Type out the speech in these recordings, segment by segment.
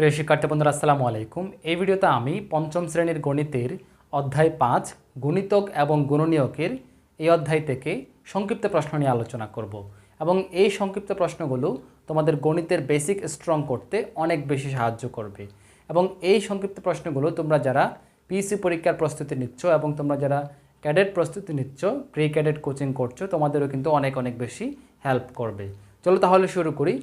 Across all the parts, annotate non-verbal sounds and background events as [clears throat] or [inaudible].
প্রিয় শিক্ষার্থী বন্ধুরা, আসসালামু আলাইকুম। এই ভিডিওতে আমি পঞ্চম শ্রেণির গণিতের অধ্যায় পাঁচ, গণিতক এবং গুণনীয়কের এই অধ্যায় থেকে সংক্ষিপ্ত প্রশ্ন নিয়ে আলোচনা করব। এবং এই সংক্ষিপ্ত প্রশ্নগুলো তোমাদের গণিতের বেসিক স্ট্রং করতে অনেক বেশি সাহায্য করবে। এবং এই সংক্ষিপ্ত প্রশ্নগুলো তোমরা যারা পিএসসি পরীক্ষার প্রস্তুতি নিচ্ছ এবং তোমরা যারা ক্যাডেট প্রস্তুতি নিচ্ছ প্রি ক্যাডেট কোচিং করছ, তোমাদেরও কিন্তু অনেক অনেক বেশি হেল্প করবে। চলো তাহলে শুরু করি।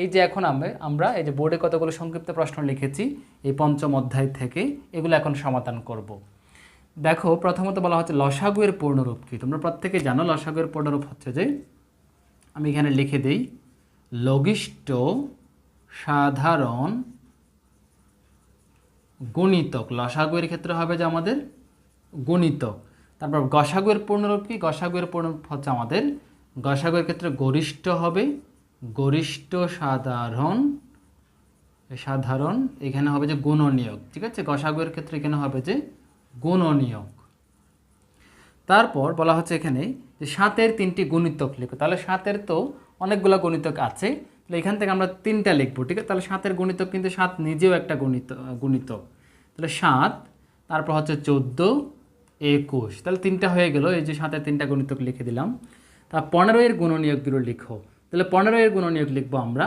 এই যে এখন আমরা আমরা এই যে বোর্ডে কতগুলো সংক্ষিপ্ত প্রশ্ন লিখেছি, এই পঞ্চম অধ্যায় থেকে এগুলো এখন সমাধান করব। দেখো, প্রথমত বলা হচ্ছে লসাগুয়ের পূর্ণরূপ কি? তোমরা প্রত্যেকে জানো লসাগুয়ের পূর্ণরূপ হচ্ছে যে, আমি এখানে লিখে দিই, লঘিষ্ঠ সাধারণ গুণিতক। লসাগুয়ের ক্ষেত্রে হবে যে আমাদের গুণিতক। তারপর গসাগুয়ের পূর্ণরূপ কি? গসাগুয়ের পূর্ণরূপ হচ্ছে আমাদের, গসাগুয়ের ক্ষেত্রে গরিষ্ঠ হবে গরিষ্ঠ সাধারণ সাধারণ, এখানে হবে যে গুণনীয়ক, ঠিক আছে? গসাগুয়ের ক্ষেত্রে এখানে হবে যে গুণনীয়ক। তারপর বলা হচ্ছে এখানে যে সাতের তিনটি গুণিতক লিখো। তাহলে সাতের তো অনেকগুলো গুণিতক আছে। তাহলে এখান থেকে আমরা তিনটা লিখব, ঠিক আছে? তাহলে সাতের গুণিতক কিন্তু সাত নিজেও একটা গণিত, গুণিতক। তাহলে সাত, তারপর হচ্ছে চোদ্দ, একুশ। তাহলে তিনটা হয়ে গেল, এই যে সাতের তিনটা গুণিতক লিখে দিলাম। তা পনেরো এর গুণনীয়কগুলো লিখো। তাহলে পনেরো এর গুণনীয়ক লিখব আমরা।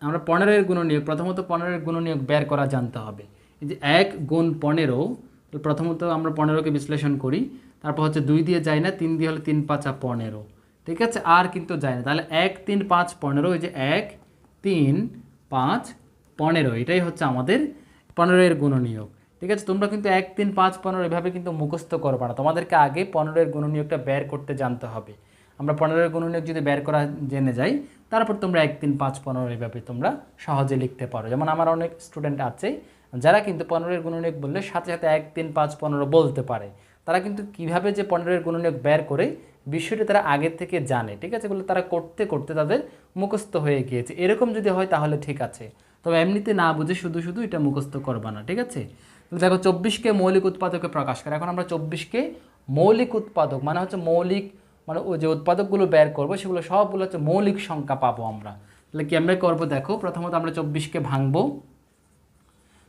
আমরা পনেরো এর গুণনীয়ক, প্রথমত পনেরো এর গুণনীয়ক বের করা জানতে হবে। এই যে এক গুণ পনেরো প্রথমত আমরা পনেরোকে বিশ্লেষণ করি। তারপর হচ্ছে দুই দিয়ে যায় না, তিন দিয়ে হলে তিন পাঁচা পনেরো। ঠিক আছে? আর কিন্তু যায় না। তাহলে এক, তিন, পাঁচ, পনেরো, এই যে এক, তিন, পাঁচ, পনেরো, এটাই হচ্ছে আমাদের পনেরো এর গুণনীয়ক। ঠিক আছে? তোমরা কিন্তু এক, তিন, পাঁচ, পনেরো এভাবে কিন্তু মুখস্থ করবে না। তোমাদেরকে আগে পনেরো এর গুণনীয়কটা বের করতে জানতে হবে। আমরা পনেরো এর গুণনীয়ক যদি বের করা জেনে যাই, তারপর তোমরা এক তিন পাঁচ পনেরো এভাবে তোমরা সহজে লিখতে পারো। যেমন আমার অনেক স্টুডেন্ট আছে, যারা কিন্তু পনেরো এর গুণনীয়ক বললে সাথে সাথে এক তিন পাঁচ পনেরো বলতে পারে। তারা কিন্তু কীভাবে যে পনেরো এর গুণনীয়ক বের করে, বিষয়টি তারা আগের থেকে জানে, ঠিক আছে? এগুলো তারা করতে করতে তাদের মুখস্থ হয়ে গিয়েছে। এরকম যদি হয় তাহলে ঠিক আছে। তবে এমনিতে না বুঝে শুধু শুধু এটা মুখস্থ করবা না, ঠিক আছে? দেখো চব্বিশকে মৌলিক উৎপাদকে প্রকাশ করে। এখন আমরা চব্বিশকে মৌলিক উৎপাদক মানে হচ্ছে মৌলিক মানে যে উৎপাদকগুলো বের করব, সেগুলো সবগুলো হচ্ছে মৌলিক সংখ্যা পাবো আমরা। তাহলে কেমনে করব দেখো, প্রথমত আমরা চব্বিশকে ভাঙবো।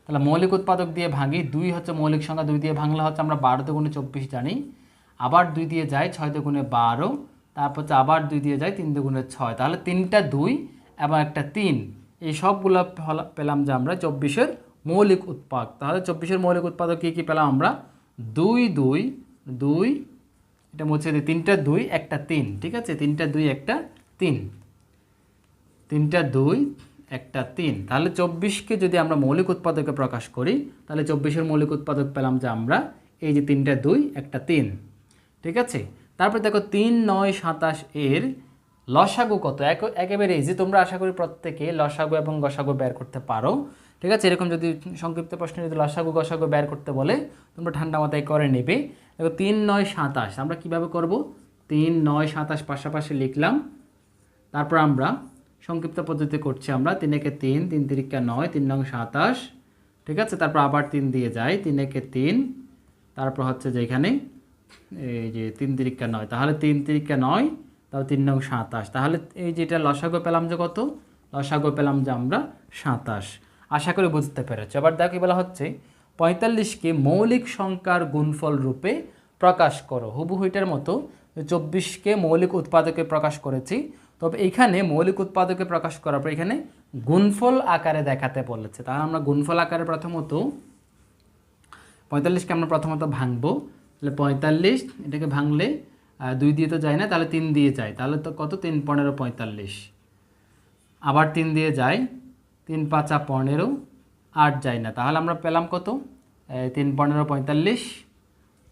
তাহলে মৌলিক উৎপাদক দিয়ে ভাঙি, দুই হচ্ছে মৌলিক সংখ্যা, দুই দিয়ে ভাঙলে হচ্ছে আমরা বারো দুগুণে চব্বিশ জানি। আবার দুই দিয়ে যাই ছয় দুগুণে বারো, তারপর হচ্ছে আবার দুই দিয়ে যাই তিন দুগুণে ছয়। তাহলে তিনটা দুই এবং একটা তিন, এই সবগুলো পেলাম যে আমরা চব্বিশের মৌলিক উৎপাদক তাহলে চব্বিশের মৌলিক উৎপাদক কী কী পেলাম আমরা? দুই দুই দুই এটা মুছে দিই তিনটা দুই, একটা তিন, ঠিক আছে? তিনটা দুই, একটা তিন। তিনটা দুই, একটা তিন। তাহলে চব্বিশকে যদি আমরা মৌলিক উৎপাদকে প্রকাশ করি, তাহলে চব্বিশের মৌলিক উৎপাদক পেলাম যে আমরা এই যে তিনটা দুই, একটা তিন, ঠিক আছে? তারপর দেখো তিন, নয়, সাতাশ এর লসাগু কত? এক- একেবারে ইজি তোমরা আশা করি প্রত্যেকে লসাগু এবং গসাগু বের করতে পারো, ঠিক আছে? এরকম যদি সংক্ষিপ্ত প্রশ্নে যদি লসাগু, গসাগু বের করতে বলে, তোমরা ঠান্ডা মাথায় করে নেবে। দেখো তিন নয় সাতাশ আমরা কীভাবে করব? তিন নয় সাতাশ পাশাপাশি লিখলাম। তারপর আমরা সংক্ষিপ্ত পদ্ধতি করছি আমরা। তিন একে তিন তিন তিরিকা নয়, তিন নং সাতাশ ঠিক আছে? তারপর আবার তিন দিয়ে যাই। তিন একে তিন, তারপর হচ্ছে যে এখানে এই যে তিন তিরিকা নয়, তাহলে তিন তিরিকা নয়, তাহলে তিন নং সাতাশ তাহলে এই যেটা লসাগো পেলাম যে কত? লসাগো পেলাম যে আমরা সাতাশ আশা করি বুঝতে পেরেছ। এবার দেখো বলা হচ্ছে পঁয়তাল্লিশকে মৌলিক সংখ্যার গুণফল রূপে প্রকাশ করো। হুবহু এটার মতো। চব্বিশকে মৌলিক উৎপাদকে প্রকাশ করেছি। তবে এখানে মৌলিক উৎপাদকে প্রকাশ করার পর এখানে গুণফল আকারে দেখাতে বলেছে। তাহলে আমরা গুণফল আকারে প্রথমত পঁয়তাল্লিশকে আমরা প্রথমত ভাঙবো। তাহলে পঁয়তাল্লিশ, এটাকে ভাঙলে দুই দিয়ে তো যায় না, তাহলে তিন দিয়ে যায়। তাহলে তো কত? তিন পনেরো পঁয়তাল্লিশ। আবার তিন দিয়ে যায়। তিন পাঁচা পনেরো, আট যায় না। তাহলে আমরা পেলাম কত? তিন পনেরো পঁয়তাল্লিশ,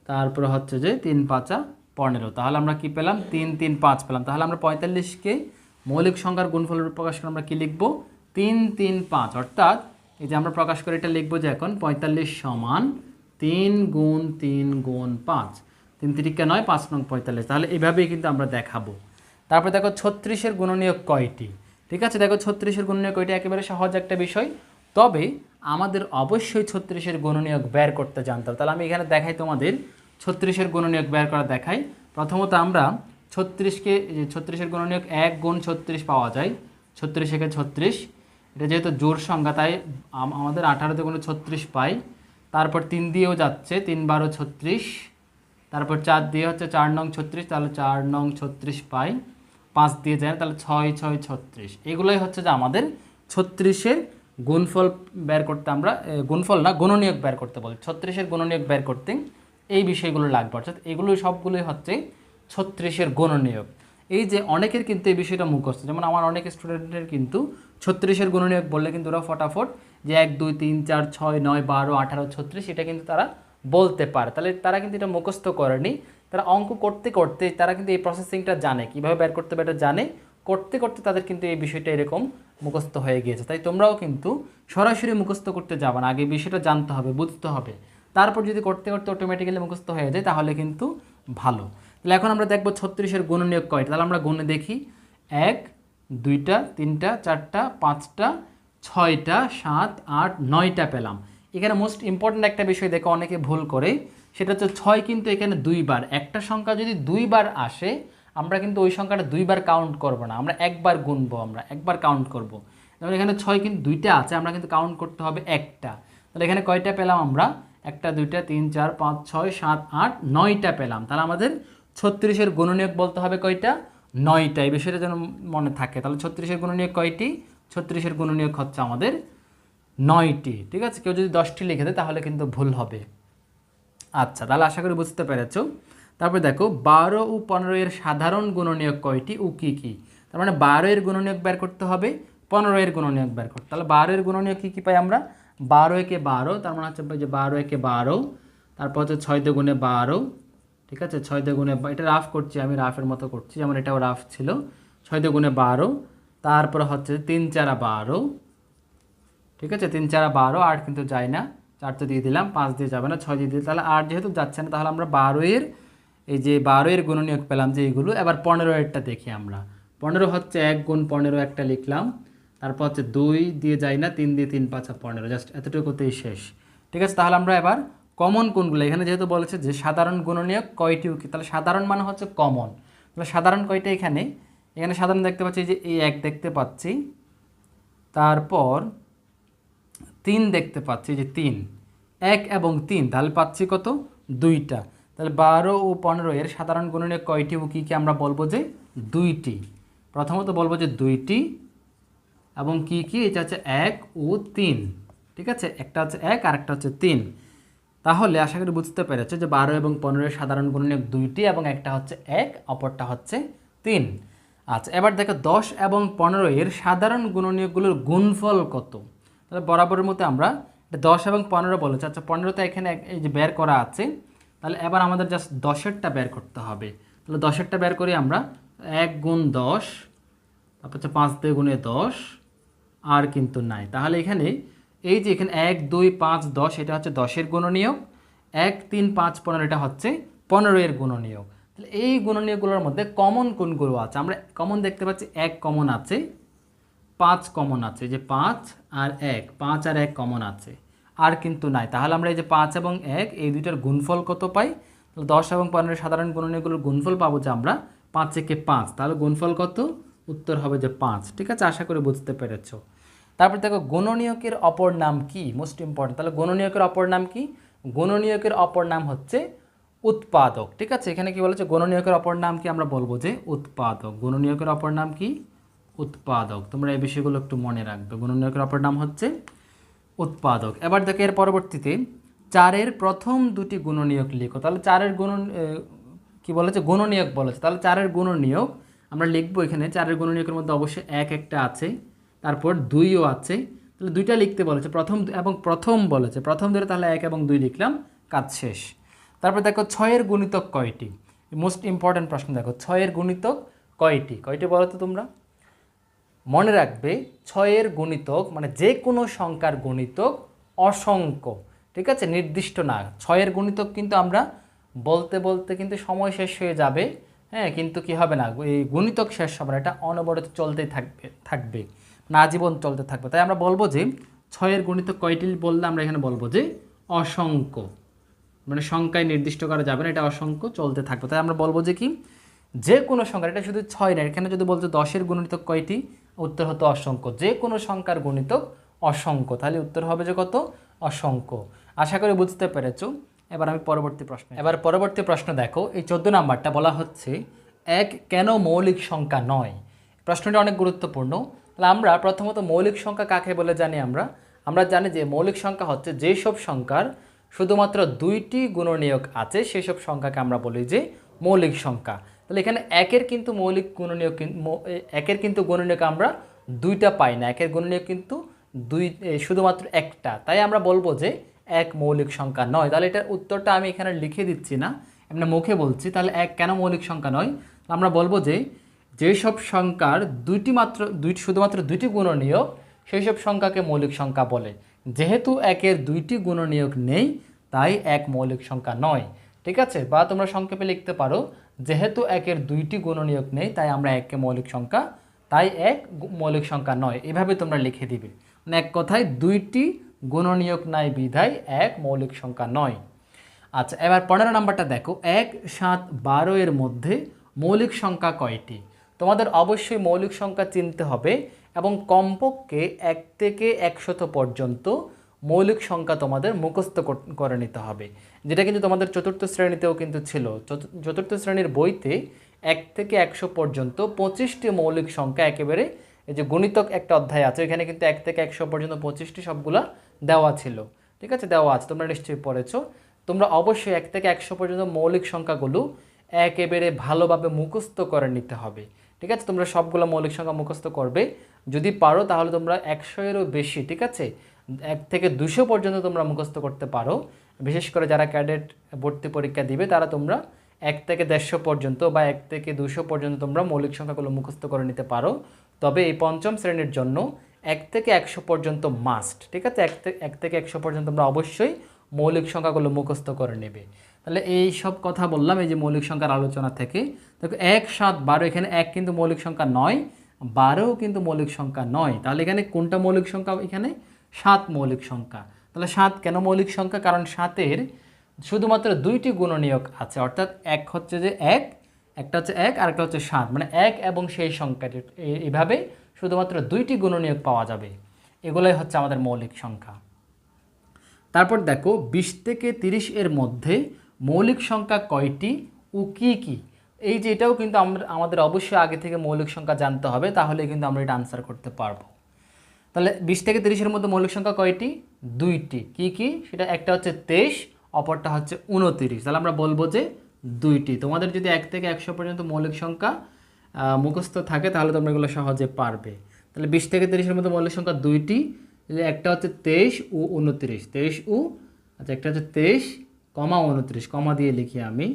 তারপরে হচ্ছে যে তিন পাঁচা পনেরো। তাহলে আমরা কি পেলাম? তিন তিন, পাঁচ পেলাম। তাহলে আমরা পঁয়তাল্লিশকে মৌলিক সংখ্যার গুণফলের প্রকাশ করে আমরা কি লিখব? তিন তিন, পাঁচ। অর্থাৎ এই যে আমরা প্রকাশ করে এটা লিখব যে এখন পঁয়তাল্লিশ সমান তিন গুণ তিন গুণ পাঁচ। তিন তিরিকা নয়, পাঁচ নং পঁয়তাল্লিশ। তাহলে এইভাবেই কিন্তু আমরা দেখাবো। তারপরে দেখো ছত্রিশের গুণনীয়ক কয়টি? ঠিক আছে, দেখো ছত্রিশের গুণনীয়ক কয়টি? একেবারে সহজ একটা বিষয়। তবে আমাদের অবশ্যই ছত্রিশের গুণনীয়ক বের করতে জানতে হবে। তাহলে আমি এখানে দেখাই তোমাদের, ছত্রিশের গুণনীয়ক বের করা দেখাই। প্রথমত আমরা ছত্রিশকে ছত্রিশের গুণনীয়ক এক গুণ ছত্রিশ পাওয়া যায়। ছত্রিশ একে ছত্রিশ, এটা যেহেতু জোর সংখ্যা, তাই আম- আমাদের আঠারোতে কোনো ছত্রিশ পাই। তারপর তিন দিয়েও যাচ্ছে, তিন বারো ছত্রিশ। তারপর চার দিয়ে হচ্ছে চার নং ছত্রিশ, তাহলে চার নং ছত্রিশ পাই। পাঁচ দিয়ে যায় তাহলে ছয় ছয়, ছত্রিশ। এগুলোই হচ্ছে যে আমাদের ছত্রিশের গুণফল বের করতে আমরা গুণফল না, গুণনীয়ক বের করতে বলি। ছত্রিশের গুণনীয়ক বের করতে এই বিষয়গুলো লাগবে। অর্থাৎ এগুলো সবগুলোই হচ্ছে ছত্রিশের গুণনীয়ক। এই যে অনেকের কিন্তু এই বিষয়টা মুখস্থ। যেমন আমার অনেক স্টুডেন্টের কিন্তু ছত্রিশের গুণনীয়ক বললে কিন্তু ওরা ফটাফট যে এক, দুই, তিন, চার, ছয়, নয়, বারো, আঠারো, ছত্রিশ এটা কিন্তু তারা বলতে পারে। তাহলে তারা কিন্তু এটা মুখস্থ করেনি। তারা অঙ্ক করতে করতে তারা কিন্তু এই প্রসেসিংটা জানে। কীভাবে বের করতে হবে এটা জানে। করতে করতে তাদের কিন্তু এই বিষয়টা এরকম মুখস্থ হয়ে গিয়েছে। তাই তোমরাও কিন্তু সরাসরি মুখস্থ করতে যাবে না। আগে বিষয়টা জানতে হবে, বুঝতে হবে। তারপর যদি করতে করতে অটোমেটিক্যালি মুখস্থ হয়ে যায়, তাহলে কিন্তু ভালো। তাহলে এখন আমরা দেখব ছত্রিশের গুণনীয়ক কয়টা। তাহলে আমরা গুণে দেখি। এক, দুইটা, তিনটা, চারটা, পাঁচটা, ছয়টা, সাত, আট, নয়টা পেলাম। এখানে মোস্ট ইম্পর্ট্যান্ট একটা বিষয় দেখে, অনেকে ভুল করে। সেটা হচ্ছে ছয় কিন্তু এখানে দুইবার। একটা সংখ্যা যদি দুইবার আসে আমরা কিন্তু ওই সংখ্যাটা দুইবার কাউন্ট করব না, আমরা একবার গুনবো আমরা, একবার কাউন্ট করব। যেমন এখানে ছয় কিন্তু দুইটা আছে, আমরা কিন্তু কাউন্ট করতে হবে একটা। তাহলে এখানে কয়টা পেলাম আমরা? একটা, দুইটা, তিন, চার, পাঁচ, ছয়, সাত, আট, নয়টা পেলাম। তাহলে আমাদের ছত্রিশের গুণনীয়ক বলতে হবে কয়টা? নয়টা, এই বিষয়টা যেন মনে থাকে। তাহলে ছত্রিশের গুণনীয়ক কয়টি? ছত্রিশের গুণনীয়ক হচ্ছে আমাদের নয়টি, ঠিক আছে? কেউ যদি দশটি লিখে দেয় তাহলে কিন্তু ভুল হবে। আচ্ছা তাহলে আশা করি বুঝতে পেরেছ। তারপরে দেখো, বারো ও পনেরো এর সাধারণ গুণনীয়ক কয়টি ও কী কী? তার মানে বারো এর গুণনীয়ক বের করতে হবে, পনেরো এর গুণনীয়ক বের করতে। তাহলে বারো এর গুণনীয়ক কী কী পাই আমরা? বারো একে বারো, তার মানে হচ্ছে যে বারো একে বারো, তারপর হচ্ছে ছয় দুগুণে বারো, ঠিক আছে? ছয় দুগুণে এটা রাফ করছি, আমি রাফের মতো করছি, যেমন এটাও রাফ ছিল। ছয় দুগুণে বারো, তারপর হচ্ছে তিন চারা বারো, ঠিক আছে? তিন চারা বারো, আট কিন্তু যায় না, চার তো দিয়ে দিলাম, পাঁচ দিয়ে যাবে না, ছয় দিয়ে দিলে তাহলে আট যেহেতু যাচ্ছে না, তাহলে আমরা বারো এর এই যে বারো এর গুণনীয়ক পেলাম যে এইগুলো এবার পনেরো এরটা দেখি আমরা। পনেরো হচ্ছে এক গুণ পনেরো একটা লিখলাম। তারপর হচ্ছে দুই দিয়ে যাই না, তিন দিয়ে তিন পাঁচা পনেরো, জাস্ট এতটুকুতেই শেষ। ঠিক আছে, তাহলে আমরা এবার কমন কোনগুলো? এখানে যেহেতু বলেছে যে সাধারণ গুণনীয়ক কয়টি উকি তাহলে সাধারণ মানে হচ্ছে কমন। তাহলে সাধারণ কয়টা এখানে? এখানে সাধারণ দেখতে পাচ্ছি যে এই এক দেখতে পাচ্ছি। তারপর তিন দেখতে পাচ্ছি যে তিন। এক এবং তিন, তাহলে পাচ্ছি কত? দুইটা। তাহলে বারো ও পনেরো এর সাধারণ গুণনীয়ক কয়টি ও কী কী আমরা বলব যে দুইটি? প্রথমত বলব যে দুইটি, এবং কি কি? এটা হচ্ছে এক ও তিন। ঠিক আছে? একটা হচ্ছে এক আর একটা হচ্ছে তিন। তাহলে আশা করি বুঝতে পেরেছ যে বারো এবং পনেরোর সাধারণ গুণনীয়ক দুইটি এবং একটা হচ্ছে এক, অপরটা হচ্ছে তিন। আচ্ছা এবার দেখো দশ এবং পনেরো এর সাধারণ গুণনীয়কগুলোর গুণফল কত? তাহলে বরাবরের মতো আমরা দশ এবং পনেরো বলেছি। আচ্ছা পনেরোতে এখানে এই যে বের করা আছে তাহলে এবার আমাদের জাস্ট দশেরটা বের করতে হবে। তাহলে দশেরটা বের করি আমরা। এক গুণ দশ, তারপর হচ্ছে পাঁচ দুই গুণে দশ, আর কিন্তু নাই। তাহলে এখানে এই যে এখানে এক, দুই, পাঁচ, দশ, এটা হচ্ছে দশের গুণনীয়ক। এক, তিন, পাঁচ, পনেরো, এটা হচ্ছে পনেরো এর গুণনীয়ক। তাহলে এই গুণনীয়কগুলোর মধ্যে কমন কোনগুলো আছে? আমরা কমন দেখতে পাচ্ছি এক কমন আছে, পাঁচ কমন আছে। যে পাঁচ আর এক, পাঁচ আর এক কমন আছে। আর কিন্তু নাই। তাহলে আমরা এই যে পাঁচ এবং এক, এই দুইটার গুণফল কত পাই? তাহলে দশ এবং পনেরো সাধারণ গুণনীয়গুলোর গুণফল পাবো যে আমরা পাঁচ একে পাঁচ। তাহলে গুণফল কত? উত্তর হবে যে পাঁচ। ঠিক আছে? আশা করি বুঝতে পেরেছ। তারপর দেখো, গুণনীয়কের অপর নাম কি? মোস্ট ইম্পর্টেন্ট তাহলে গুণনীয়কের অপর নাম কি? গুণনীয়কের অপর নাম হচ্ছে উৎপাদক। ঠিক আছে? এখানে কি বলেছে? গুণনীয়কের অপর নাম কি আমরা বলব যে উৎপাদক। গুণনীয়কের অপর নাম কি? উৎপাদক। তোমরা এই বিষয়গুলো একটু মনে রাখবে। গুণনীয়কের অপর নাম হচ্ছে উৎপাদক। এবার দেখো এর পরবর্তীতে চারের প্রথম দুটি গুণনীয়ক লিখো। তাহলে চারের গুণ কি বলেছে? গুণনীয়ক বলেছে। তাহলে চারের গুণনীয়ক আমরা লিখব এখানে। চারের গুণনীয়কের মধ্যে অবশ্যই এক একটা আছে। তারপর দুইও আছে। তাহলে দুইটা লিখতে বলেছে। প্রথম এবং প্রথম বলেছে। প্রথম ধরে তাহলে এক এবং দুই লিখলাম। কাজ শেষ। তারপর দেখো ছয়ের গুণিতক কয়টি? মোস্ট ইম্পর্ট্যান্ট প্রশ্ন দেখো। ছয়ের গুণিতক কয়টি? কয়টি বলো তো তোমরা? মনে রাখবে, ছয়ের গুণিতক মানে যে কোনো সংখ্যার গুণিতক অসংখ্য, ঠিক আছে? নির্দিষ্ট না। ছয়ের গুণিতক কিন্তু আমরা বলতে বলতে কিন্তু সময় শেষ হয়ে যাবে। হ্যাঁ কিন্তু কি হবে না? এই গুণিতক শেষ হবে না। এটা অনবরত চলতেই থাকবে থাকবে না আজীবন চলতে থাকবে। তাই আমরা বলব যে, ছয়ের গুণিতক কয়টি বললে আমরা এখানে বলব যে, অসংখ্য মানে সংখ্যায় নির্দিষ্ট করা যাবে না। এটা অসংখ্য চলতে থাকবে। তাই আমরা বলব যে কি? যে কোনো সংখ্যা এটা শুধু ছয় না। এখানে যদি বলতো দশের গুণিতক কয়টি? উত্তর হতো অসংখ্য। যে কোনো সংখ্যার গণিতক অসংখ্য। তাহলে উত্তর হবে যে কত? অসংখ্য। আশা করি বুঝতে পেরেছ। এবার আমি পরবর্তী প্রশ্ন এবার পরবর্তী প্রশ্ন দেখো। এই চোদ্দ নাম্বারটা বলা হচ্ছে, এক কেন মৌলিক সংখ্যা নয়? প্রশ্নটা অনেক গুরুত্বপূর্ণ। আমরা প্রথমত মৌলিক সংখ্যা কাকে বলে জানি আমরা? আমরা জানি যে মৌলিক সংখ্যা হচ্ছে যেসব সংখ্যার শুধুমাত্র দুইটি গুণনীয়ক আছে, সেই সব সংখ্যাকে আমরা বলি যে মৌলিক সংখ্যা। তাহলে এখানে একের কিন্তু মৌলিক গুণনীয় একের কিন্তু গুণনীয়ক আমরা দুইটা পাই না। একের গুণনীয়ক কিন্তু দুই শুধুমাত্র একটা। তাই আমরা বলব যে এক মৌলিক সংখ্যা নয়। তাহলে এটার উত্তরটা আমি এখানে লিখে দিচ্ছি না, এমনি মুখে বলছি। তাহলে এক কেন মৌলিক সংখ্যা নয়? আমরা বলব যে যেসব সংখ্যার দুইটি মাত্র, দুই, শুধুমাত্র দুইটি গুণনীয়ক সেই সব সংখ্যাকে মৌলিক সংখ্যা বলে। যেহেতু একের দুইটি গুণনীয়ক নেই, তাই এক মৌলিক সংখ্যা নয়। ঠিক আছে? বা তোমরা সংক্ষেপে লিখতে পারো, যেহেতু একের দুইটি গুণনীয়ক নেই, তাই আমরা এককে মৌলিক সংখ্যা, তাই এক মৌলিক সংখ্যা নয়। এভাবে তোমরা লিখে দিবে। মানে এক কথায় দুইটি গুণনীয়ক নাই বিধায় এক মৌলিক সংখ্যা নয়। আচ্ছা এবার পনেরো নাম্বারটা দেখো। এক সাত বারো এর মধ্যে মৌলিক সংখ্যা কয়টি? তোমাদের অবশ্যই মৌলিক সংখ্যা চিনতে হবে এবং কমপক্ষে এক থেকে একশত পর্যন্ত মৌলিক সংখ্যা তোমাদের মুখস্থ করে নিতে হবে। যেটা কিন্তু তোমাদের চতুর্থ শ্রেণীতেও কিন্তু ছিল। চতু- চতুর্থ শ্রেণির বইতে এক থেকে একশো পর্যন্ত পঁচিশটি মৌলিক সংখ্যা একেবারে এই যে গণিতক একটা অধ্যায় আছে এখানে কিন্তু এক থেকে একশো পর্যন্ত পঁচিশটি সবগুলা দেওয়া ছিল। ঠিক আছে? দেওয়া আছে। তোমরা নিশ্চয়ই পড়েছো। তোমরা অবশ্যই এক থেকে একশো পর্যন্ত মৌলিক সংখ্যাগুলো একেবারে ভালোভাবে মুখস্থ করে নিতে হবে। ঠিক আছে? তোমরা সবগুলো মৌলিক সংখ্যা মুখস্থ করবে। যদি পারো তাহলে তোমরা একশো এরও বেশি। ঠিক আছে? এক থেকে দুশো পর্যন্ত তোমরা মুখস্থ করতে পারো। বিশেষ করে যারা ক্যাডেট ভর্তি পরীক্ষা দিবে, তারা তোমরা এক থেকে দেড়শো পর্যন্ত বা এক থেকে দুশো পর্যন্ত তোমরা মৌলিক সংখ্যাগুলো মুখস্থ করে নিতে পারো। তবে এই পঞ্চম শ্রেণির জন্য এক থেকে একশো পর্যন্ত মাস্ট ঠিক আছে? এক এক থেকে একশো পর্যন্ত তোমরা অবশ্যই মৌলিক সংখ্যাগুলো মুখস্থ করে নেবে। তাহলে এই সব কথা বললাম, এই যে মৌলিক সংখ্যার আলোচনা থেকে। দেখো, এক, সাত, বারো, এখানে এক কিন্তু মৌলিক সংখ্যা নয়, বারোও কিন্তু মৌলিক সংখ্যা নয়। তাহলে এখানে কোনটা মৌলিক সংখ্যা এখানে? সাত মৌলিক সংখ্যা। তাহলে সাত কেন মৌলিক সংখ্যা? কারণ সাতের শুধুমাত্র দুইটি গুণনীয়ক আছে। অর্থাৎ এক হচ্ছে যে এক, একটা হচ্ছে এক, আর একটা হচ্ছে সাত। মানে এক এবং সেই সংখ্যাটি এভাবে শুধুমাত্র দুইটি গুণনীয়ক পাওয়া যাবে। এগুলোই হচ্ছে আমাদের মৌলিক সংখ্যা। তারপর দেখো, বিশ থেকে তিরিশ এর মধ্যে মৌলিক সংখ্যা কয়টি ও কী কী? এই যে এটাও কিন্তু আমরা, আমাদের অবশ্যই আগে থেকে মৌলিক সংখ্যা জানতে হবে তাহলে কিন্তু আমরা এটা আনসার করতে পারব। তাহলে বিশ থেকে তিরিশের মধ্যে মৌলিক সংখ্যা কয়টি? দুইটি। কি কি? সেটা একটা হচ্ছে তেইশ, অপরটা হচ্ছে উনতিরিশ। তাহলে আমরা বলব যে দুইটি। তোমাদের যদি এক থেকে একশো পর্যন্ত মৌলিক সংখ্যা মুখস্থ থাকে, তাহলে তোমরা এগুলো সহজে পারবে। তাহলে বিশ থেকে তিরিশের মধ্যে মৌলিক সংখ্যা দুইটি। একটা হচ্ছে তেইশ ও উনতিরিশ। তেইশ ও আচ্ছা একটা হচ্ছে তেইশ, কমা উনত্রিশ। কমা দিয়ে লিখি আমি।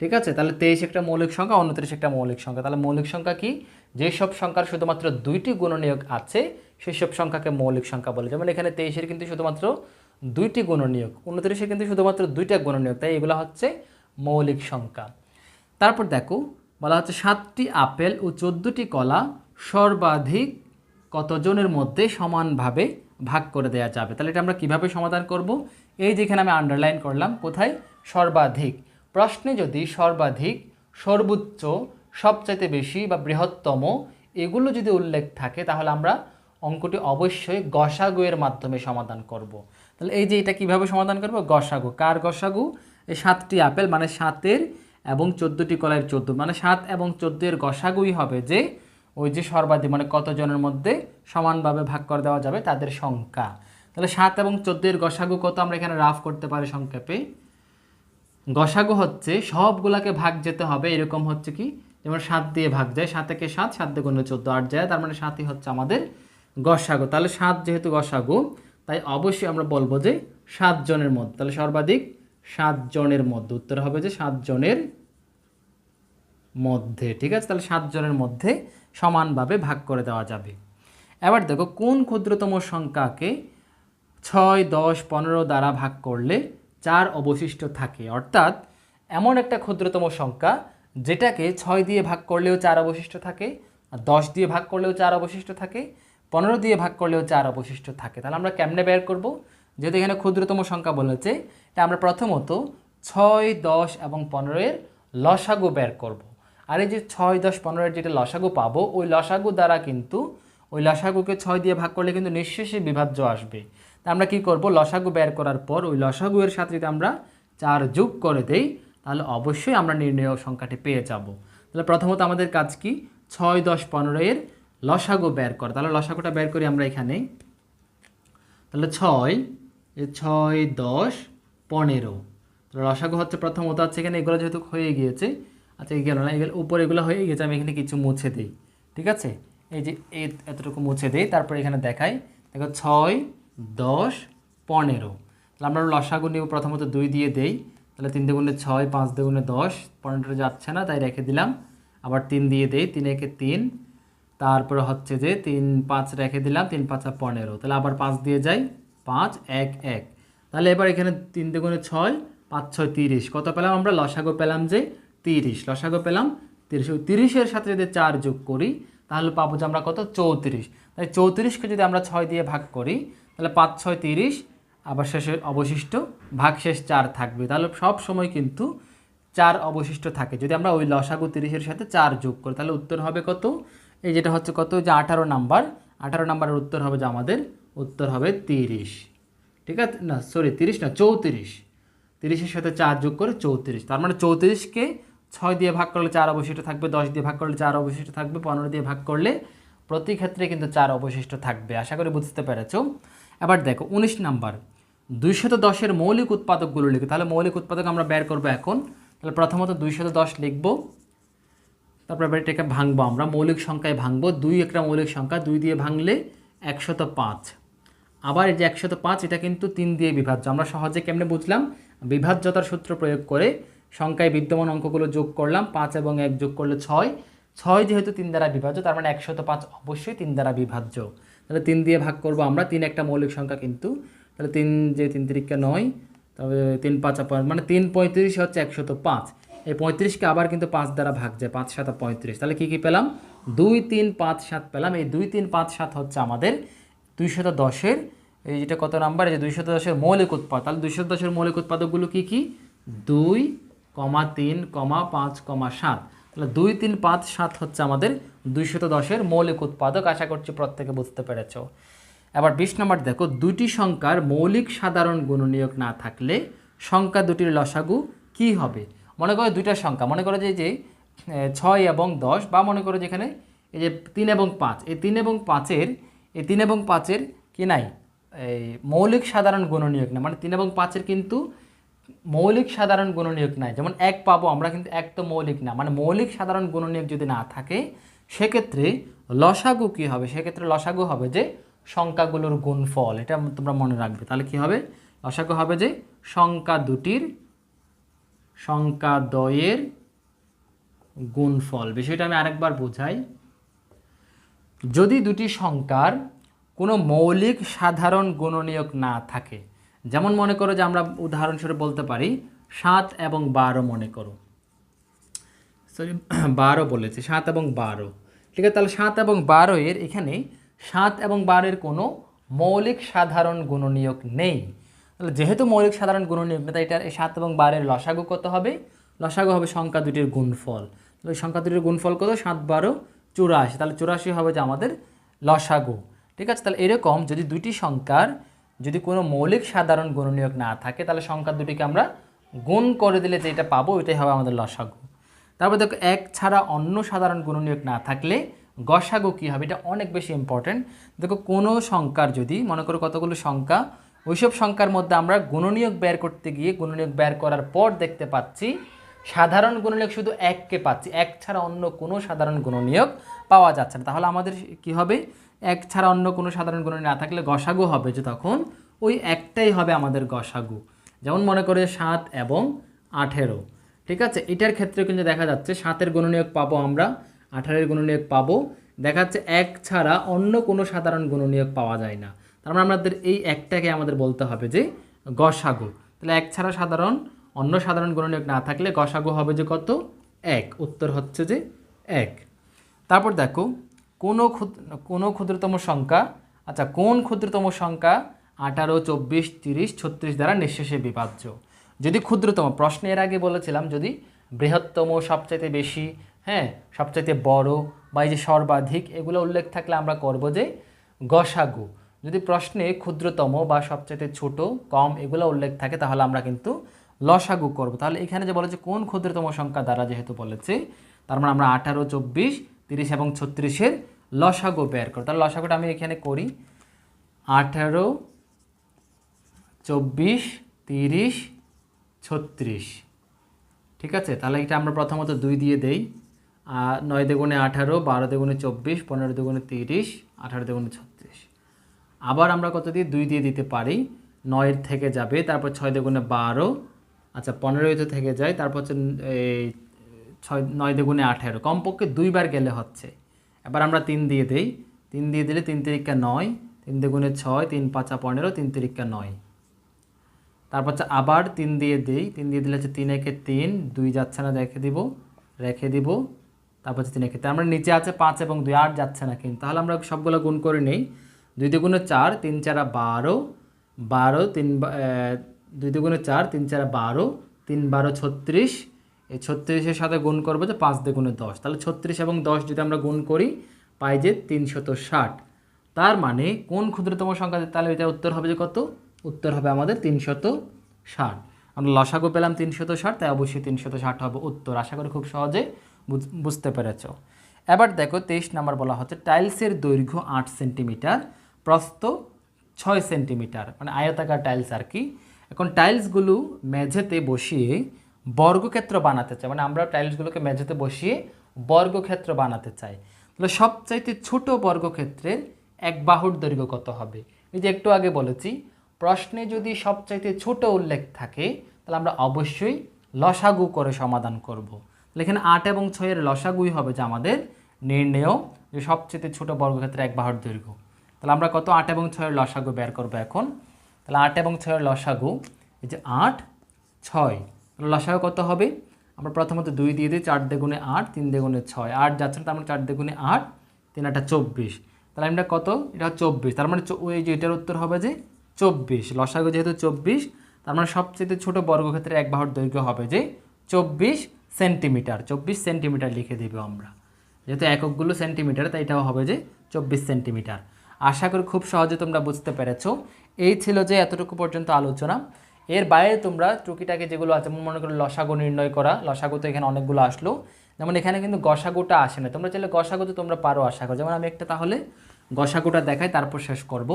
ঠিক আছে? তাহলে তেইশ একটা মৌলিক সংখ্যা, উনত্রিশ একটা মৌলিক সংখ্যা। তাহলে মৌলিক সংখ্যা কি? যেসব সংখ্যার শুধুমাত্র দুইটি গুণনীয়ক আছে সেই সব সংখ্যাকে মৌলিক সংখ্যা বলে। যেমন এখানে তেইশের কিন্তু শুধুমাত্র দুইটি গুণনীয়ক উনত্রিশে কিন্তু শুধুমাত্র দুইটা গুণনীয়ক, তাই এগুলো হচ্ছে মৌলিক সংখ্যা। তারপর দেখো, বলা হচ্ছে সাতটি আপেল ও চোদ্দোটি কলা সর্বাধিক কতজনের মধ্যে সমানভাবে ভাগ করে দেওয়া যাবে? তাহলে এটা আমরা কীভাবে সমাধান করব? এই যেখানে আমি আন্ডারলাইন করলাম, কোথায়? সর্বাধিক। প্রশ্নে যদি সর্বাধিক, সর্বোচ্চ, সবচাইতে বেশি বা বৃহত্তম এগুলো যদি উল্লেখ থাকে, তাহলে আমরা অঙ্কটি অবশ্যই গসাগু এর মাধ্যমে সমাধান করব। তাহলে এই যে এটা কীভাবে সমাধান করব? গসাগু। কার গসাগু? এই সাতটি আপেল মানে সাতের এবং চোদ্দোটি কলাইয়ের চোদ্দ। মানে সাত এবং চোদ্দের গসাগুই হবে যে, ওই যে সর্বাধিক মানে কতজনের মধ্যে সমানভাবে ভাগ করে দেওয়া যাবে তাদের সংখ্যা। তাহলে সাত এবং চোদ্দের গসাগু কত আমরা এখানে রাফ করতে পারি সংক্ষেপে? গসাগু হচ্ছে সবগুলাকে ভাগ যেতে হবে, এরকম হচ্ছে কি? যেমন সাত দিয়ে ভাগ যায়, সাতেকে সাত সাত দিয়ে গুণে চোদ্দ। আট যায়, তার মানে সাতই হচ্ছে আমাদের গসাগু। তাহলে সাত যেহেতু গসাগু, তাই অবশ্যই আমরা বলব যে সাত জনের মধ্যে তাহলে সর্বাধিক সাত জনের মধ্যে, উত্তর হবে যে সাত জনের মধ্যে, ঠিক আছে? তাহলে সাত জনের মধ্যে সমানভাবে ভাগ করে দেওয়া যাবে। এবার দেখো, কোন ক্ষুদ্রতম সংখ্যাকে ছয়, দশ, পনেরো দ্বারা ভাগ করলে চার অবশিষ্ট থাকে? অর্থাৎ এমন একটা ক্ষুদ্রতম সংখ্যা যেটাকে ছয় দিয়ে ভাগ করলেও চার অবশিষ্ট থাকে, আর দশ দিয়ে ভাগ করলেও চার অবশিষ্ট থাকে পনেরো দিয়ে ভাগ করলেও চার অবশিষ্ট থাকে। তাহলে আমরা কেমনে বের করব? যেহেতু এখানে ক্ষুদ্রতম সংখ্যা বলেছে, তা আমরা প্রথমত ছয়, দশ এবং পনেরোয়ের লসাগু বের করব। আর এই যে ছয়, দশ পনেরোর যেটা লসাগু পাবো, ওই লসাগু দ্বারা কিন্তু, ওই লসাগুকে ছয় দিয়ে ভাগ করলে কিন্তু নিঃশেষে বিভাজ্য আসবে। তা আমরা কি করব? লসাগু বের করার পর ওই লসাগু এর সাথে যদি আমরা চার যোগ করে দেই, তাহলে অবশ্যই আমরা নির্ণয় সংখ্যাটি পেয়ে যাব। তাহলে প্রথমত আমাদের কাজ কি? ছয়, দশ, পনেরো এর লসাগু বের কর। তাহলে লসাগুটা বের করি আমরা এখানে তাহলে ছয় ছয়, দশ, পনেরো। তাহলে লসাগু হচ্ছে প্রথমত হচ্ছে এখানে এগুলো যেহেতু হয়ে গিয়েছে আচ্ছা গেল না এগুলো উপরে এগুলো হয়ে গেছে আমি এখানে কিছু মুছে দিই, ঠিক আছে? এই যে এতটুকু মুছে দিই, তারপর এখানে দেখাই, দেখো ছয়, দশ, পনেরো। তাহলে আমরা লসাগু নিব প্রথমত দুই দিয়ে দেই, তাহলে তিন দুগুণে ছয়, পাঁচ দুগুণে দশ, পনেরোটা যাচ্ছে না, তাই রেখে দিলাম। আবার তিন দিয়ে দেই, তিন একে তিন তারপরে হচ্ছে যে তিন পাঁচ রেখে দিলাম, তিন পাঁচা পনেরো। তাহলে আবার পাঁচ দিয়ে যাই, পাঁচ, এক এক। তাহলে এবার এখানে তিন দুগুণে ছয়, পাঁচ, ছয়, তিরিশ। কত পেলাম আমরা? লসাগো পেলাম যে তিরিশ। লসাগো পেলাম তিরিশ। তিরিশের সাথে যদি চার যোগ করি, তাহলে পাবো যে আমরা কত? চৌত্রিশ। তাই চৌত্রিশকে যদি আমরা ছয় দিয়ে ভাগ করি, তাহলে পাঁচ, ছয়, তিরিশ। আবার শেষে অবশিষ্ট ভাগশেষ চার থাকবে। তাহলে সব সময় কিন্তু চার অবশিষ্ট থাকে। যদি আমরা ওই লসাগু তিরিশের সাথে চার যোগ করি, তাহলে উত্তর হবে কত? এই যেটা হচ্ছে কত? যে আঠারো নাম্বার। আঠারো নাম্বারের উত্তর হবে যে আমাদের উত্তর হবে তিরিশ। ঠিক আছে? না সরি তিরিশ না, চৌত্রিশ। তিরিশের সাথে চার যোগ করে চৌত্রিশ। তার মানে চৌত্রিশকে ছয় দিয়ে ভাগ করলে চার অবশিষ্ট থাকবে, দশ দিয়ে ভাগ করলে চার অবশিষ্ট থাকবে, পনেরো দিয়ে ভাগ করলে প্রতি ক্ষেত্রে কিন্তু চার অবশিষ্ট থাকবে। আশা করি বুঝতে পেরেছ? এবার দেখো, উনিশ নাম্বার। দুইশত দশের মৌলিক উৎপাদকগুলো লিখো। তাহলে মৌলিক উৎপাদক আমরা বের করব এখন। তাহলে প্রথমত দুইশত দশ লিখব। তারপর এবার এটাকে ভাঙবো আমরা। মৌলিক সংখ্যায় ভাঙবো। দুই একটা মৌলিক সংখ্যা, দুই দিয়ে ভাঙলে একশত পাঁচ। আবার এই যে একশত পাঁচ, এটা কিন্তু তিন দিয়ে বিভাজ্য। আমরা সহজে কেমনে বুঝলাম? বিভাজ্যতার সূত্র প্রয়োগ করে সংখ্যায় বিদ্যমান অঙ্কগুলো যোগ করলাম, পাঁচ এবং এক যোগ করলে ছয়। ছয় যেহেতু তিন দ্বারা বিভাজ্য, তার মানে একশত পাঁচ অবশ্যই তিন দ্বারা বিভাজ্য। তাহলে তিন দিয়ে ভাগ করব আমরা, তিন একটা মৌলিক সংখ্যা কিন্তু। তাহলে তিন যে তিন তিরিকা নয় তবে তিন পাঁচ মানে তিন পঁয়ত্রিশ হচ্ছে একশত পাঁচ। এই পঁয়ত্রিশকে আবার কিন্তু পাঁচ দ্বারা ভাগ যায়, পাঁচ সাত পঁয়ত্রিশ। তাহলে কী কী পেলাম? দুই তিন পাঁচ সাত পেলাম। এই দুই তিন পাঁচ সাত হচ্ছে আমাদের দুইশত দশের এই যেটা কত নাম্বার? যে দুইশত দশের মৌলিক উৎপাদ। তাহলে দুইশত দশের মৌলিক উৎপাদকগুলো কী কী? দুই কমা তিন কমা পাঁচ কমা সাত। তাহলে দুই তিন পাঁচ সাত হচ্ছে আমাদের দুইশত দশের মৌলিক উৎপাদক। আশা করছি প্রত্যেকে বুঝতে পেরেছ। এবার বিশ নম্বর দেখো দুটি সংখ্যার মৌলিক সাধারণ গুণনীয়ক না থাকলে সংখ্যা দুটির লসাগু কি হবে? মনে করো দুইটা সংখ্যা, মনে করো যে যে ছয় এবং দশ, বা মনে করো যেখানে এই যে তিন এবং পাঁচ, এই তিন এবং পাঁচের, এই তিন এবং পাঁচের কি নাই? এই মৌলিক সাধারণ গুণনীয়ক না মানে তিন এবং পাঁচের কিন্তু মৌলিক সাধারণ গুণনীয়ক নাই। যেমন এক পাবো, আমরা কিন্তু এক তো মৌলিক না মানে মৌলিক সাধারণ গুণনীয়ক যদি না থাকে, সেক্ষেত্রে লসাগু কী হবে? সেক্ষেত্রে লসাগু হবে যে সংখ্যাগুলোর গুণফল, এটা তোমরা মনে রাখবে। তাহলে কি হবে? লসাগু হবে যে সংখ্যা দুটির সংখ্যা দয়ের গুণফল। বিষয়টা আমি আরেকবার বোঝাই। যদি দুটি সংখ্যার কোনো মৌলিক সাধারণ গুণনীয়ক না থাকে, যেমন মনে করো যে আমরা উদাহরণস্বরূপ বলতে পারি, সাত এবং বারো মনে করো। সরি [clears throat] বারো বলেছে, সাত এবং বারো। ঠিক আছে, তাহলে সাত এবং বারো এর এখানে সাত এবং বারোর কোনো মৌলিক সাধারণ গুণনীয়ক নেই। তাহলে যেহেতু মৌলিক সাধারণ গুণনীয়ক তাই এটার সাত এবং বারের লসাগু কত হবে? লসাগু হবে সংখ্যা দুটির গুণফল। তাহলে সংখ্যা দুটির গুণফল কত? সাত, বারো, চুরাশি। তাহলে চুরাশি হবে যে আমাদের লসাগু। ঠিক আছে? তাহলে এরকম যদি দুটি সংখ্যার যদি কোনো মৌলিক সাধারণ গুণনীয়ক না থাকে, তাহলে সংখ্যা দুটিকে আমরা গুণ করে দিলে যেটা পাবো, ওইটাই হবে আমাদের লসাগু। তারপর দেখো, এক ছাড়া অন্য সাধারণ গুণনীয়ক না থাকলে গসাগু কী হবে? এটা অনেক বেশি ইম্পর্ট্যান্ট দেখো, কোনো সংখ্যার যদি, মনে করো কতগুলো সংখ্যা ওইসব সংখ্যার মধ্যে আমরা গুণনীয়ক বের করতে গিয়ে গুণনীয়ক বের করার পর দেখতে পাচ্ছি, সাধারণ গুণনীয়ক শুধু এককে পাচ্ছি। এক ছাড়া অন্য কোনো সাধারণ গুণনীয়ক পাওয়া যাচ্ছে না। তাহলে আমাদের কি হবে? এক ছাড়া অন্য কোনো সাধারণ গুণনীয়ক না থাকলে গসাগু হবে যে তখন ওই একটাই হবে আমাদের গসাগু। যেমন মনে করে সাত এবং আঠেরো। ঠিক আছে? এটার ক্ষেত্রে কিন্তু দেখা যাচ্ছে সাতের গুণনীয়ক পাবো আমরা, আঠারোর গুণনীয়ক পাবো। দেখা যাচ্ছে এক ছাড়া অন্য কোনো সাধারণ গুণনীয়ক পাওয়া যায় না। তার মানে আমাদের এই একটাকে আমাদের বলতে হবে যে গসাগু। তাহলে এক ছাড়া সাধারণ, অন্য সাধারণ গুণনীয়ক না থাকলে গসাগু হবে যে কত? এক। উত্তর হচ্ছে যে এক। তারপর দেখো, কোনো ক্ষুদ্র, কোনো ক্ষুদ্রতম সংখ্যা আচ্ছা কোন ক্ষুদ্রতম সংখ্যা আঠারো, চব্বিশ, তিরিশ, ছত্রিশ দ্বারা নিঃশেষে বিভাজ্য? যদি ক্ষুদ্রতম প্রশ্নের আগে বলেছিলাম, যদি বৃহত্তম, সবচাইতে বেশি হ্যাঁ সবচাইতে বড় বা এই যে সর্বাধিক, এগুলো উল্লেখ থাকলে আমরা করব যে গসাগু। যদি প্রশ্নে ক্ষুদ্রতম বা সবচাইতে ছোট, কম এগুলো উল্লেখ থাকে, তাহলে আমরা কিন্তু লসাগু করব। তাহলে এখানে যে বলেছে কোন ক্ষুদ্রতম সংখ্যা দ্বারা যেহেতু বলেছে, তার মানে আমরা আঠারো, চব্বিশ, তিরিশ এবং ছত্রিশের লসাগু বের করব। তাহলে লসাগুটা আমি এখানে করি। আঠারো, চব্বিশ, তিরিশ, ছত্রিশ। ঠিক আছে? তাহলে এটা আমরা প্রথমত দুই দিয়ে দেই। নয় দেগুণে আঠারো, বারো দেগুণে চব্বিশ, পনেরো দেগুণে তিরিশ, আঠারো দেগুণে ছত্রিশ। আবার আমরা কত দিয়ে দুই দিয়ে দিতে পারি। নয়ের থেকে যাবে, তারপর ছয় দেগুণে বারো। আচ্ছা পনেরোই তো থেকে যায়, তারপর হচ্ছে এই ছয়, নয় দেগুণে আঠেরো। কমপক্ষে দুইবার গেলে হচ্ছে। এবার আমরা তিন দিয়ে দেই। তিন দিয়ে দিলে তিন তিরিকা নয়, তিন দেগুণে ছয়, তিন পাঁচা পনেরো, তিন তিরিকা নয়। তারপর হচ্ছে আবার তিন দিয়ে দিই। তিন দিয়ে দিলে হচ্ছে তিন একে তিন, দুই যাচ্ছে না, রেখে দিব রেখে দিব। তারপর হচ্ছে তিন একে আমরা নিচে আছে পাঁচ এবং দুই আট যাচ্ছে না কিন্তু। তাহলে আমরা সবগুলো গুণ করে নেই। দুই দুগুণে চার তিন চারা বারো বারো তিন দুই দুগুণে চার তিন চারা বারো, তিন বারো ছত্রিশ। এই ছত্রিশের সাথে গুণ করব যে পাঁচ দুগুণে দশ। তাহলে ছত্রিশ এবং দশ যদি আমরা গুণ করি, পাই যে তিনশত ষাট। তার মানে কোন ক্ষুদ্রতম সংখ্যা তাহলে এটা উত্তর হবে যে কত? উত্তর হবে আমাদের তিনশত ষাট। আমরা লসাগু পেলাম তিনশত ষাট, তাই অবশ্যই তিনশত ষাট হবে উত্তর। আশা করি খুব সহজে বুঝ- বুঝতে পেরেছ। এবার দেখো, তেইশ নাম্বার বলা হচ্ছে, টাইলসের দৈর্ঘ্য আট সেন্টিমিটার। প্রস্থ ছয় সেন্টিমিটার মানে আয়তাকার টাইলস আর কি। এখন টাইলসগুলো মেঝেতে বসিয়ে বর্গক্ষেত্র বানাতে চাই মানে আমরা টাইলসগুলোকে মেঝেতে বসিয়ে বর্গক্ষেত্র বানাতে চাই। তাহলে সবচাইতে ছোট বর্গক্ষেত্রের এক বাহুর দৈর্ঘ্য কত হবে? এই যে একটু আগে বলেছি, প্রশ্নে যদি সবচাইতে ছোট উল্লেখ থাকে, তাহলে আমরা অবশ্যই লসাগু করে সমাধান করব। এখানে আট এবং ছয়ের লসাগুই হবে যে আমাদের নির্ণেয় যে সবচেয়ে ছোট বর্গক্ষেত্রে এক বাহুর দৈর্ঘ্য। তাহলে আমরা কত? আট এবং ছয়ের লসাগু বের করব এখন। তাহলে আট এবং ছয়ের লসাগু, এই যে আট, ছয়। লসাগু কত হবে? আমরা প্রথমত দুই দিয়ে দিই, চার দেগুণে আট, তিন দেগুণে ছয়। আট যাচ্ছে না, তার মানে চার দেগুণে আট, তিন আটটা চব্বিশ। তাহলে আমরা কত? এটা চব্বিশ। তার মানে ওই যে এটার উত্তর হবে যে চব্বিশ। লসাগু যেহেতু চব্বিশ, তার মানে সবচেয়ে ছোট বর্গক্ষেত্রে এক বাহুর দৈর্ঘ্য হবে যে চব্বিশ সেন্টিমিটার। চব্বিশ সেন্টিমিটার লিখে দিব আমরা। যেহেতু এককগুলো সেন্টিমিটার, তাই এটাও হবে যে চব্বিশ সেন্টিমিটার। আশা করি খুব সহজে তোমরা বুঝতে পেরেছ। এই ছিল যে এতটুকু পর্যন্ত আলোচনা। এর বাইরে তোমরা টুকিটাকে যেগুলো আছে মনে করো লসাগু নির্ণয় করা, লসাগু তো এখানে অনেকগুলো আসলো। যেমন এখানে কিন্তু গসাগুটা আসে না। তোমরা চাইলে গসাগু তো তোমরা পারো আশা করো। যেমন আমি একটা তাহলে গসাগুটা দেখাই, তারপর শেষ করব।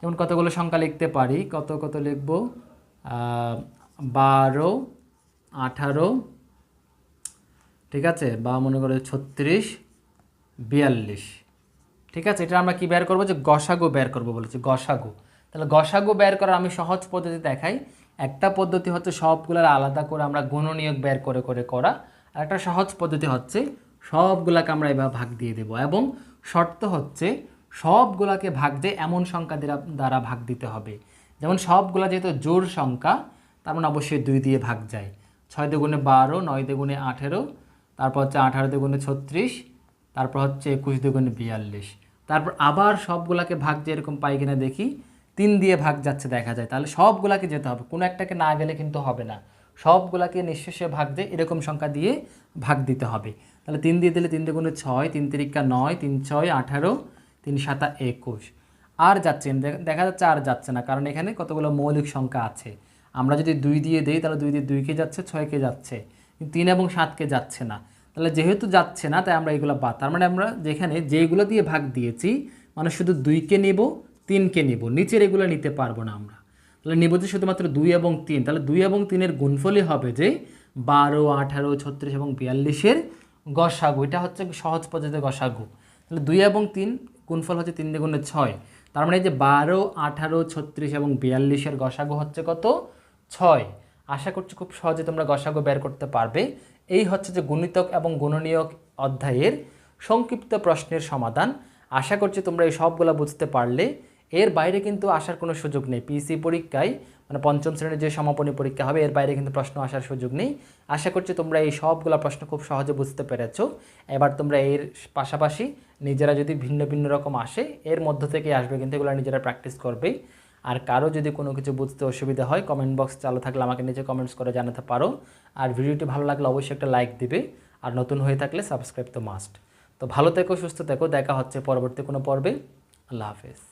যেমন কতগুলো সংখ্যা লিখতে পারি? কত কত লিখব? বারো, আঠারো, ঠিক আছে? বা মনে করো ছত্রিশ, বিয়াল্লিশ। ঠিক আছে? এটা আমরা কি বের করব? যে গসাগু বের করব বলেছি, গসাগু। তাহলে গসাগু বের করার আমি সহজ পদ্ধতি দেখাই। একটা পদ্ধতি হচ্ছে সবগুলার আলাদা করে আমরা গুণনীয়ক বের করে করে করা। আর একটা সহজ পদ্ধতি হচ্ছে সবগুলাকে আমরা এবার ভাগ দিয়ে দেব এবং শর্ত হচ্ছে সবগুলাকে ভাগ দিয়ে এমন সংখ্যা দ্বারা ভাগ দিতে হবে। যেমন সবগুলা যেহেতু জোর সংখ্যা, তার মানে অবশ্যই দুই দিয়ে ভাগ যায়। ছয় দুগুণে বারো, নয় দুগুণে আঠেরো, তারপর হচ্ছে আঠারো দুগুণে ছত্রিশ তারপর হচ্ছে একুশ দুগুণে বিয়াল্লিশ। তারপর আবার সবগুলাকে ভাগ যে এরকম পাই কিনা দেখি, তিন দিয়ে ভাগ যাচ্ছে দেখা যায়। তাহলে সবগুলাকে যেতে হবে, কোনো একটাকে না গেলে কিন্তু হবে না। সবগুলাকে নিঃশেষে ভাগ দিয়ে এরকম সংখ্যা দিয়ে ভাগ দিতে হবে। তাহলে তিন দিয়ে দিলে তিন দুগুণে ছয়, তিন তিরিকা নয়, তিন ছয় আঠারো, তিন সাতা একুশ। আর যাচ্ছে দেখা যাচ্ছে আর যাচ্ছে না, কারণ এখানে কতগুলো মৌলিক সংখ্যা আছে। আমরা যদি দুই দিয়ে দেই, তাহলে দুই দিয়ে দুইকে যাচ্ছে, ছয়কে যাচ্ছে। তিন এবং সাতকে যাচ্ছে না। তাহলে যেহেতু যাচ্ছে না, তাই আমরা এগুলো বাদ। তার মানে আমরা যেখানে যেগুলো দিয়ে ভাগ দিয়েছি মানে শুধু দুইকে নেব, তিনকে নেব, নিচের এগুলো নিতে পারব না আমরা। তাহলে নেব যে শুধুমাত্র দুই এবং তিন। তাহলে দুই এবং তিনের গুণফলই হবে যে বারো, আঠারো, ছত্রিশ এবং বিয়াল্লিশের গসাগু। এটা হচ্ছে সহজ পদ্ধতিতে গসাগু। তাহলে দুই এবং তিন গুণফল হচ্ছে তিন দ্বিগুণে ছয়। তার মানে এই যে বারো, আঠারো, ছত্রিশ এবং বিয়াল্লিশের গসাগু হচ্ছে কত? ছয়। আশা করছি খুব সহজে তোমরা গসাগু বের করতে পারবে। এই হচ্ছে যে গুণিতক এবং গুণনীয়ক অধ্যায়ের সংক্ষিপ্ত প্রশ্নের সমাধান। আশা করছি তোমরা এই সবগুলো বুঝতে পারলে। এর বাইরে কিন্তু আসার কোনো সুযোগ নেই। পিসি পরীক্ষায় মানে পঞ্চম শ্রেণির যে সমাপনী পরীক্ষা হবে, এর বাইরে কিন্তু প্রশ্ন আসার সুযোগ নেই। আশা করছি তোমরা এই সবগুলো প্রশ্ন খুব সহজে বুঝতে পেরেছ। এবার তোমরা এর পাশাপাশি নিজেরা যদি ভিন্ন ভিন্ন রকম আসে, এর মধ্য থেকে আসবে কিন্তু এগুলো নিজেরা প্র্যাকটিস করবেই। আর কারও যদি কোনো কিছু বুঝতে অসুবিধা হয় কমেন্ট বক্স চালু থাকলে আমাকে নিচে কমেন্টস করে জানাতে পারো। আর ভিডিওটি ভালো লাগলে অবশ্যই একটা লাইক দিবে। আর নতুন হয়ে থাকলে সাবস্ক্রাইব তো মাস্ট তো ভালো থেকো, সুস্থ থেকো, দেখা হচ্ছে পরবর্তী কোনো পর্বে। আল্লাহ হাফেজ।